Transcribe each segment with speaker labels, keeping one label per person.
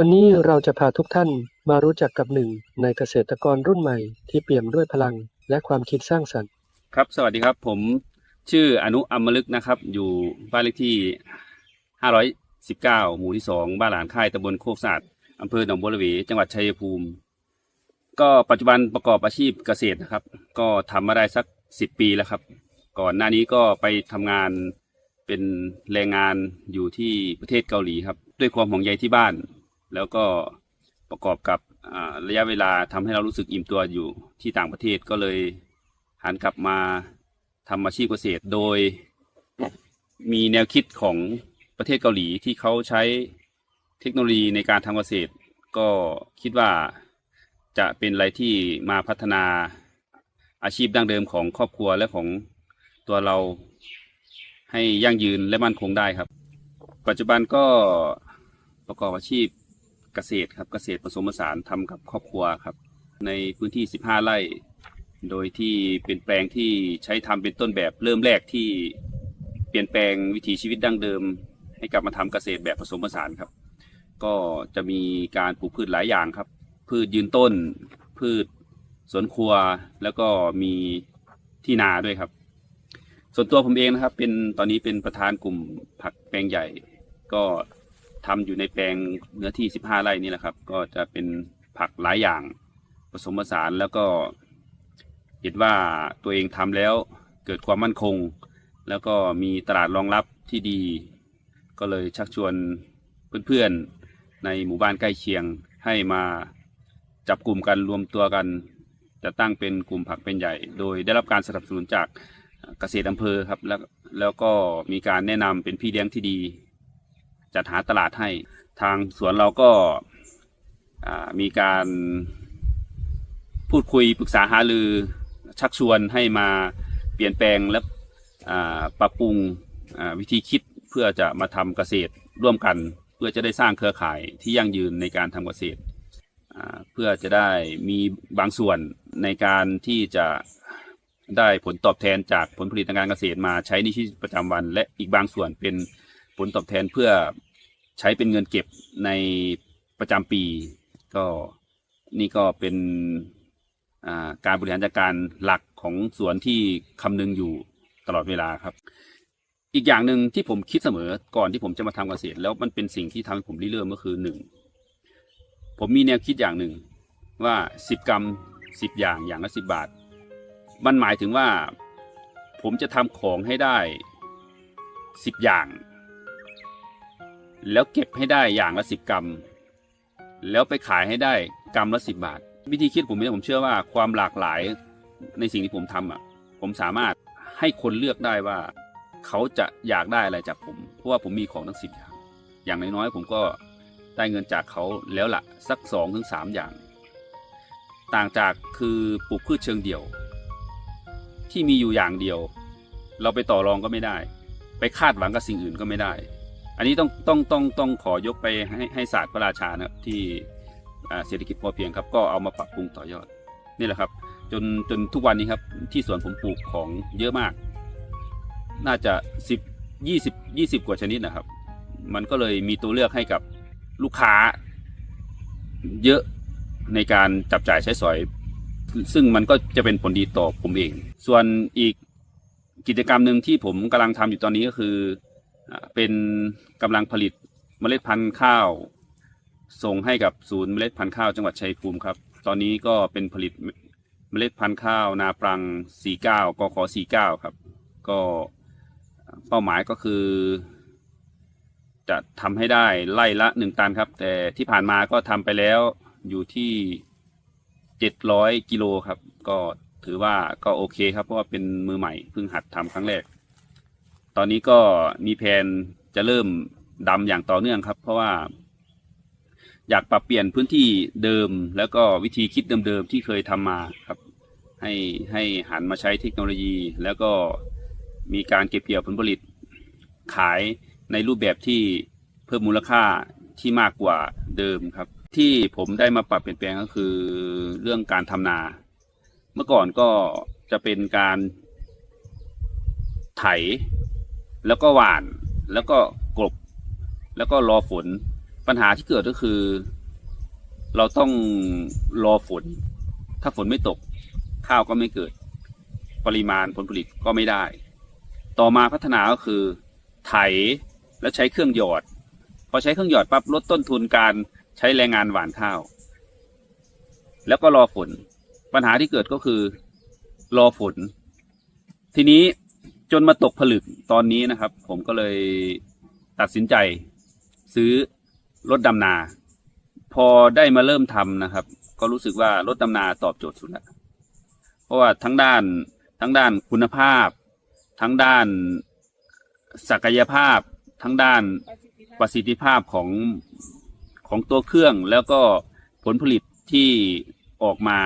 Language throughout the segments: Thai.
Speaker 1: วันนี้เราจะพาทุกท่านมารู้จักกับหนึ่งในเกษตรกรรุ่นใหม่ที่เปี่ยมด้วยพลังและความคิดสร้างสรรค์
Speaker 2: ครับ สวัสดีครับ ผมชื่ออนุอมลึกนะครับ อยู่บ้านเลขที่ 519 หมู่ที่ 2 บ้านหลานค่ายตำบลโคกสะอาดอำเภอหนองบัวระเวจังหวัดชัยภูมิ ก็ปัจจุบันประกอบอาชีพเกษตรนะครับ ก็ทำมาได้สัก 10 ปีแล้วครับ ก่อนหน้านี้ก็ไปทำงานเป็นแรงงานอยู่ที่ประเทศเกาหลีครับ ด้วยความห่วงใยที่บ้าน แล้วก็ประกอบกับระยะเวลาทำให้เรารู้สึกอิ่มตัวอยู่ที่ต่างประเทศก็เลยหันกลับมาทำอาชีพเกษตร โดยมีแนวคิดของประเทศเกาหลีที่เขาใช้เทคโนโลยีในการทำเกษตร ก็คิดว่าจะเป็นอะไรที่มาพัฒนาอาชีพดั้งเดิมของครอบครัวและของตัวเราให้ยั่งยืนและมั่นคงได้ครับ ปัจจุบันก็ประกอบอาชีพ เกษตรครับเกษตรผสมผสานทำกับครอบครัวครับ ในพื้นที่ 15 ไร่ โดยที่เป็นแปลงที่ใช้ทำเป็นต้นแบบเริ่มแรกที่เปลี่ยนแปลงวิถีชีวิตดั้งเดิม ให้กลับมาทำเกษตรแบบผสมผสานครับ ก็จะมีการปลูกพืชหลายอย่างครับ พืชยืนต้น พืชสวนครัวแล้วก็มีที่นาด้วยครับ ส่วนตัวผมเองนะครับ เป็นตอนนี้เป็นประธานกลุ่มผักแปลงใหญ่ ก็ ทำอยู่ในแปลงเนื้อที่ 15 ไร่นี่แหละครับ ก็จะเป็นผักหลายอย่างผสมผสานแล้วก็ เห็นว่าตัวเองทำแล้วเกิดความมั่นคง แล้วก็มีตลาดรองรับที่ดี ก็เลยชักชวนเพื่อนๆในหมู่บ้านใกล้เคียงให้มาจับกลุ่มกันรวมตัวกันจะตั้งเป็นกลุ่มผักเป็นใหญ่ โดยได้รับการสนับสนุนจากเกษตรอำเภอครับแล้วแล้วก็มีการแนะนำเป็นพี่เลี้ยงที่ดี จัดหาตลาดให้ ทางสวนเราก็มีการพูดคุยปรึกษาหารือชักชวนให้มาเปลี่ยนแปลงและปรับปรุงวิธีคิดเพื่อจะมาทำเกษตรร่วมกัน เพื่อจะได้สร้างเครือข่ายที่ยั่งยืนในการทำเกษตรเพื่อจะได้มีบางส่วนในการที่จะได้ผลตอบแทนจากผลผลิตทางการเกษตรมาใช้ในชีวิตประจำวัน และอีกบางส่วนเป็นผลตอบแทนเพื่อ ใช้เป็นเงินเก็บในประจำปี ก็นี่ก็เป็นการบริหารจัดการหลักของสวนที่คำนึงอยู่ตลอดเวลาครับ อีกอย่างหนึ่งที่ผมคิดเสมอก่อนที่ผมจะมาทำเกษตร แล้วมันเป็นสิ่งที่ทำให้ผมริเริ่มก็คือหนึ่งผมมีแนวคิดอย่างหนึ่งว่าสิบกรัมสิบอย่างอย่างละสิบบาท มันหมายถึงว่า ผมจะทำของให้ได้สิบอย่าง แล้วเก็บให้ได้อย่างละสิบกรัม แล้วไปขายให้ได้กรัมละสิบบาท วิธีคิดผมเนี่ยผมเชื่อว่าความหลากหลายในสิ่งที่ผมทำอะ ผมสามารถให้คนเลือกได้ว่าเขาจะอยากได้อะไรจากผม เพราะว่าผมมีของทั้งสิบอย่าง อย่างน้อยๆผมก็ได้เงินจากเขาแล้วละสักสองถึงสามอย่าง ต่างจากคือปลูกพืชเชิงเดี่ยว ที่มีอยู่อย่างเดียว เราไปต่อรองก็ไม่ได้ ไปคาดหวังกับสิ่งอื่นก็ไม่ได้ อันนี้ต้องต้องต้องต้องขอยกไปให้ให้ศาสตร์พระราชานะที่เศรษฐกิจพอเพียงครับ ก็เอามาปรับปรุงต่อยอดนี่แหละครับ จนจนทุกวันนี้ครับที่สวนผมปลูกของเยอะมาก น่าจะสิบยี่สิบยี่สิบกว่าชนิดนะครับ มันก็เลยมีตัวเลือกให้กับลูกค้า เยอะในการจับจ่ายใช้สอย ซึ่งมันก็จะเป็นผลดีต่อผมเอง ส่วนอีกกิจกรรมหนึ่งที่ผมกำลังทำอยู่ตอนนี้ก็คือ เป็นกำลังผลิตเมล็ดพันธุ์ข้าว ส่งให้กับศูนย์เมล็ดพันธุ์ข้าวจังหวัดชัยภูมิครับ ตอนนี้ก็เป็นผลิตเมล็ดพันธุ์ข้าวนาปรัง 49กข49 ครับ ก็เป้าหมายก็คือ จะทำให้ได้ไล่ละหนึ่งตันครับ แต่ที่ผ่านมาก็ทำไปแล้วอยู่ที่เจ็ดร้อยกิโลครับ ก็ถือว่าก็โอเคครับ เพราะว่าเป็นมือใหม่เพิ่งหัดทำครั้งแรก ตอนนี้ก็มีแผนจะเริ่มดำอย่างต่อเนื่องครับ เพราะว่า อยากปรับเปลี่ยนพื้นที่เดิม แล้วก็วิธีคิดเดิมๆที่เคยทำมาครับ ให้ให้หันมาใช้เทคโนโลยี แล้วก็มีการเก็บเกี่ยวผลผลิต ขายในรูปแบบที่เพิ่มมูลค่าที่มากกว่าเดิมครับ ที่ผมได้มาปรับเปลี่ยนแปลงก็คือเรื่องการทำนา เมื่อก่อนก็จะเป็นการไถ แล้วก็หว่านแล้วก็กลบ แล้วก็รอฝนปัญหาที่เกิดก็คือ เราต้องรอฝน ถ้าฝนไม่ตก ข้าวก็ไม่เกิด ปริมาณผลผลิตก็ไม่ได้ ต่อมาพัฒนาก็คือ ไถแล้วใช้เครื่องหยอด พอใช้เครื่องหยอดปั๊บลดต้นทุนการใช้แรงงานหว่านข้าว แล้วก็รอฝน ปัญหาที่เกิดก็คือ รอฝน ทีนี้ จนมาตกผลึกตอนนี้นะครับ ผมก็เลยตัดสินใจซื้อรถดำนา พอได้มาเริ่มทำนะครับ ก็รู้สึกว่ารถดำนาตอบโจทย์สุดล้วเพราะว่าทั้งด้านทั้งด้านคุณภาพ ทั้งด้านศักยภาพ ทั้งด้านประสิทธิภาพของของตัวเครื่องแล้วก็ผลผลิตที่ออกมา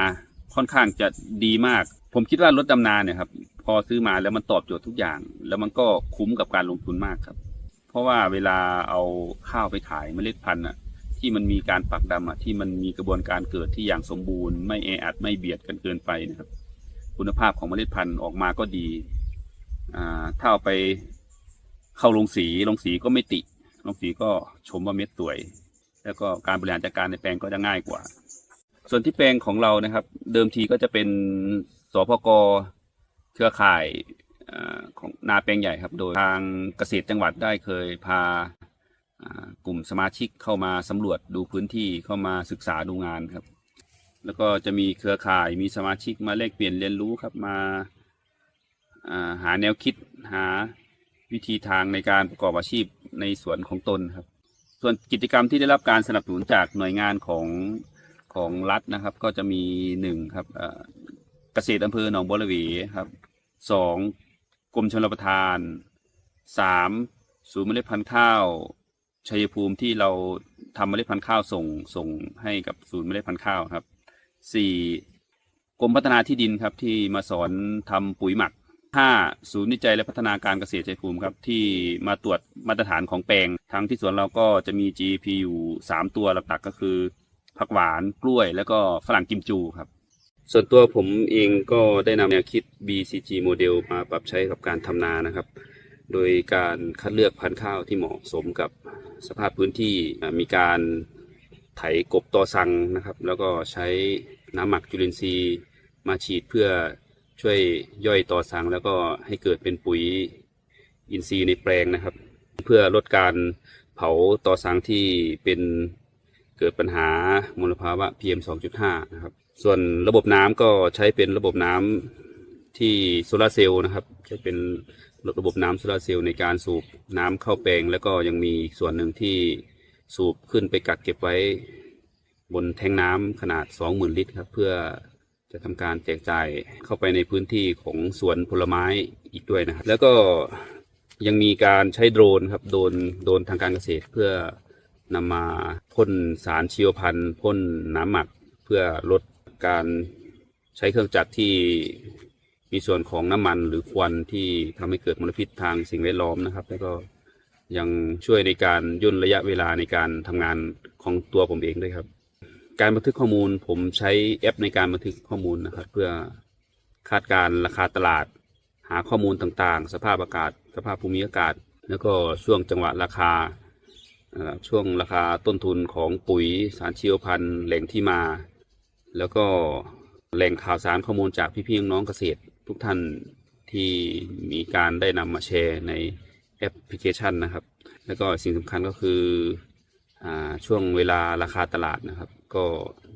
Speaker 2: ค่อนข้างจะดีมาก ผมคิดว่ารถดำนาเนี่ยครับ พอซื้อมาแล้วมันตอบโจทย์ทุกอย่าง แล้วมันก็คุ้มกับการลงทุนมากครับ เพราะว่าเวลาเอาข้าวไปขายเมล็ดพันธุ์อะที่มันมีการปักดำอะที่มันมีกระบวนการเกิดที่อย่างสมบูรณ์ไม่แออัดไม่เบียดกันเกินไปนะครับ คุณภาพของเมล็ดพันธุ์ออกมาก็ดีอ่าถ้าเอาไปเข้าลงสีลงสีก็ไม่ติลงสีก็ชมว่าเม็ดสวย แล้วก็การบริหารจัดการในแปลงก็จะง่ายกว่า ส่วนที่แปลงของเรานะครับ เดิมทีก็จะเป็นสพก เครือข่ายของนาแปลงใหญ่ครับ โดยทางเกษตรจังหวัดได้เคยพากลุ่มสมาชิกเข้ามาสำรวจดูพื้นที่เข้ามาศึกษาดูงานครับ แล้วก็จะมีเครือข่ายมีสมาชิกมาแลกเปลี่ยนเรียนรู้ครับมาาหาแนวคิดหาวิธีทางในการประกอบอาชีพในสวนของตนครับ ส่วนกิจกรรมที่ได้รับการสนับสนุนจากหน่วยงานของของรัฐนะครับ ก็จะมีหนึ่งครับ เกษตรอำเภอหนองบัวระเวีครับสองกรมชลประทานสามศูนย์เมล็ดพันธุ์ข้าวชัยภูมิที่เราทำเมล็ดพันธุ์ข้าวส่งส่งให้กับศูนย์เมล็ดพันธุ์ข้าวครับสี่กรมพัฒนาที่ดินครับที่มาสอนทำปุ๋ยหมักห้าศูนย์วิจัยและพัฒนาการเกษตรชัยภูมิครับที่มาตรวจมาตรฐานของแปลงทางที่สวนเราก็จะมี GP อยู่สามตัวหลักๆก็คือผักหวานกล้วย แล้วก็ฝรั่งกิมจูครับ ส่วนตัวผมเองก็ได้นำแนวคิด BCG โมเดลมาปรับใช้กับการทำนานะครับ โดยการคัดเลือกพันธุ์ข้าวที่เหมาะสมกับสภาพพื้นที่มีการไถกบตอสังนะครับ แล้วก็ใช้น้ำหมักจุลินทรีย์มาฉีดเพื่อช่วยย่อยตอสัง แล้วก็ให้เกิดเป็นปุ๋ยอินทรีย์ในแปลงนะครับ เพื่อลดการเผาตอสังที่เป็นเกิดปัญหามลภาวะ PM 2.5 นะครับ ส่วนระบบน้ำก็ใช้เป็นระบบน้ำที่โซลาร์เซลล์นะครับ ใช้เป็นระบบน้ำโซลาร์เซลล์ในการสูบน้ำเข้าแปลง แล้วก็ยังมีส่วนหนึ่งที่สูบขึ้นไปกักเก็บไว้บนแทงน้ำขนาด 20,000 ลิตรครับ เพื่อจะทำการแจกจ่ายเข้าไปในพื้นที่ของสวนผลไม้อีกด้วยนะครับ แล้วก็ยังมีการใช้โดรนครับโดนโดนทางการเกษตรเพื่อนำมาพ่นสารชีวพันธุ์พ่นน้ำหมักเพื่อลด การใช้เครื่องจักรที่มีส่วนของน้ำมันหรือควันที่ทำให้เกิดมลพิษทางสิ่งแวดล้อมนะครับ แล้วก็ยังช่วยในการย่นระยะเวลาในการทำงานของตัวผมเองด้วยครับ การบันทึกข้อมูลผมใช้แอปในการบันทึกข้อมูลนะครับ เพื่อคาดการณ์ราคาตลาด หาข้อมูลต่างๆ สภาพอากาศ สภาพภูมิอากาศ แล้วก็ช่วงจังหวะราคาช่วงราคาต้นทุนของปุ๋ยสารชีวพันธุ์แหล่งที่มา แล้วก็แหล่งข่าวสารข้อมูลจากพี่ๆน้องเกษตร ทุกท่านที่มีการได้นำมาแชร์ในแอปพลิเคชันนะครับ แล้วก็สิ่งสำคัญก็คืออช่วงเวลาราคาตลาดนะครับ ก็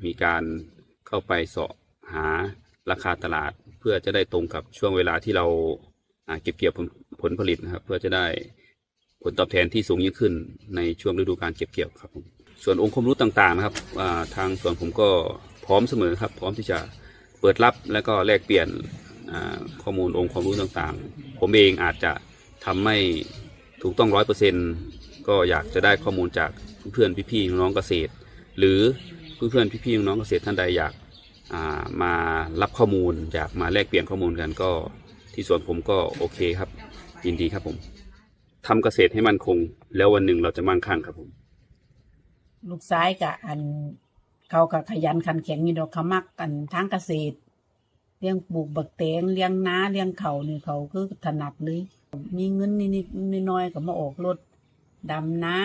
Speaker 2: มีการเข้าไปเสาะหาราคาตลาด เพื่อจะได้ตรงกับช่วงเวลาที่เราเก็บเกี่ยวผลผลผลิตนะครับ เพื่อจะได้ผลตอบแทนที่สูงยิ่งขึ้นในช่วงฤดูการเก็บเกี่ยวครับ ส่วนองค์ความรู้ต่างๆนะครับทางส่วนผมก็ พร้อมเสมอครับ พร้อมที่จะเปิดรับและก็แลกเปลี่ยนข้อมูลองค์ความรู้ต่างๆ ผมเองอาจจะทำไม่ถูกต้องร้อยเปอร์เซ็นก็อยากจะได้ข้อมูลจากเพื่อนพี่ๆน้องเกษตร หรือเพื่อนๆพี่ๆน้องเกษตรท่านใดอยากมารับข้อมูลอยากมาแลกเปลี่ยนข้อมูลกันก็ที่ส่วนผมก็โอเคครับ ยินดีครับผมทำเกษตรให้มันคง แล้ววันหนึ่งเราจะมั่งคั่งครับผม
Speaker 3: ลูกซ้ายกับอัน เขากับขยันขันแข็งอยู่ดอกเขามักกันทางเกษตรเลี้ยงปลูกบักแตงเลี้ยงนาเลี้ยงเขานี่เขาคือถนัดเลยมีเงินนิดๆน้อยๆก็มาออกรถดำนา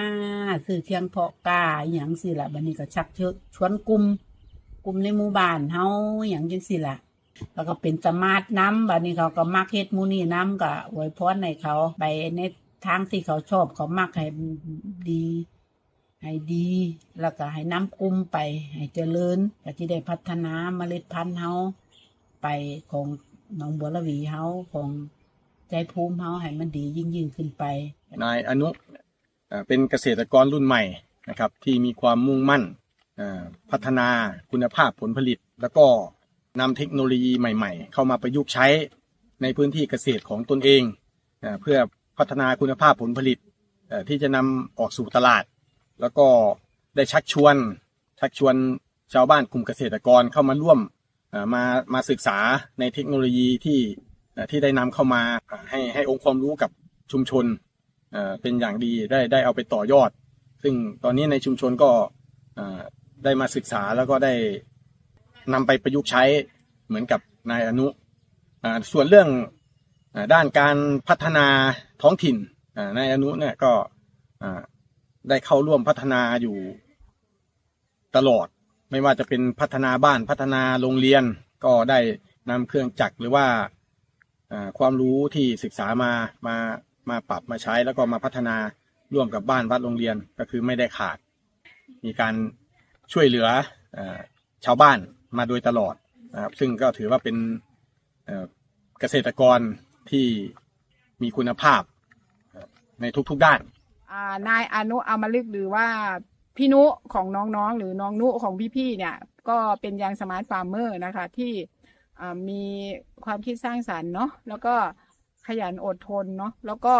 Speaker 3: ซื้อเทียงเพาะกาอย่างสิละบัดนี้ก็ชักเชิญชวนกลุ่มกลุ่มในหมู่บ้านเฮาอย่างจังสิละแล้วก็เป็นสมาร์ทน้ำบัดนี้เขาก็มักเฮ็ดมูนี่น้ำก็อวยพรให้เขาไปในทางที่เขาชอบเขามักให้ดี ให้ดี แล้วก็ให้น้ำกลุ่มไป ให้เจริญก็จะได้พัฒนาเมล็ดพันธุ์เฮาไปของหนองบัวระวีเฮาของใจภูมิเฮาให้มันดียิ่งยิ่งขึ้นไป
Speaker 4: นายอนุเป็นเกษตรกรรุ่นใหม่นะครับที่มีความมุ่งมั่นพัฒนาคุณภาพผลผลิต แล้วก็นำเทคโนโลยีใหม่ ๆ เข้ามาประยุกต์ใช้ในพื้นที่เกษตรของตนเอง เพื่อพัฒนาคุณภาพผลผลิตที่จะนำออกสู่ตลาด แล้วก็ได้ชักชวนชักชวนชาวบ้านกลุ่มเกษตรกรเข้ามาร่วมมามาศึกษาในเทคโนโลยีที่ที่ได้นำเข้ามาให้ให้องค์ความรู้กับชุมชนเป็นอย่างดีได้ได้เอาไปต่อยอด ซึ่งตอนนี้ในชุมชนก็ได้มาศึกษาแล้วก็ได้นำไปประยุกต์ใช้เหมือนกับนายอนุส่วนเรื่องด้านการพัฒนาท้องถิ่นนายอนุเนี่ยก็ ได้เข้าร่วมพัฒนาอยู่ตลอด ไม่ว่าจะเป็นพัฒนาบ้านพัฒนาโรงเรียน ก็ได้นำเครื่องจักรหรือว่าความรู้ที่ศึกษามามามาปรับมาใช้แล้วก็มาพัฒนาร่วมกับบ้านวัดโรงเรียนก็คือไม่ได้ขาด มีการช่วยเหลืออชาวบ้านมาโดยตลอดนะครับซึ่งก็ถือว่าเป็นเกษตรกรที่มีคุณภาพในทุกๆด้าน
Speaker 5: นายอนุอมฤกษ์หรือว่าพี่นุของน้องๆ หรือน้องนุของพี่ๆเนี่ย ก็เป็นยังสมาร์ทฟาร์มเมอร์นะคะที่มีความคิดสร้างสรรค์เนาะแล้วก็ขยันอดทนเนาะแล้วก็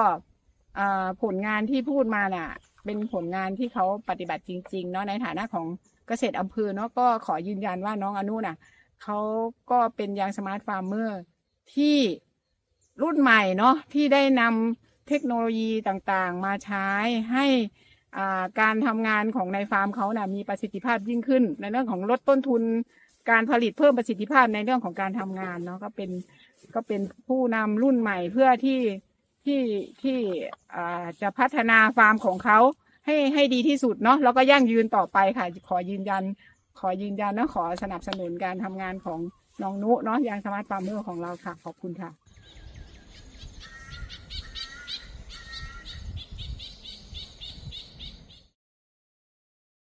Speaker 5: ผลงานที่พูดมาน่ะ เป็นผลงานที่เขาปฏิบัติจริงๆเนาะในฐานะของเกษตรอำเภอเนาะก็ขอยืนยันว่าน้องอนุน่ะเขาก็เป็นยังสมาร์ทฟาร์มเมอร์ที่รุ่นใหม่เนาะที่ได้นำ เทคโนโลยีต่างๆ มาใช้ให้การทำงานของในฟาร์มเขานะ่ะมีประสิทธิภาพยิ่งขึ้น ในเรื่องของลดต้นทุนการผลิตเพิ่มประสิทธิภาพในเรื่องของการทำงานเนาะก็เป็นก็เป็นผู้นำรุ่นใหม่เพื่อที่ที่ที่จะพัฒนาฟาร์มของเขาให้ให้ดีที่สุดเนาะแล้วก็ยั่งยืนต่อไปค่ะ ขอยืนยัน ขอยืนยันนะขอสนับสนุนการทำงานของน้องนุเนาะยางสมาร์ทฟาร์มเมอร์ของเราค่ะ ขอบคุณค่ะ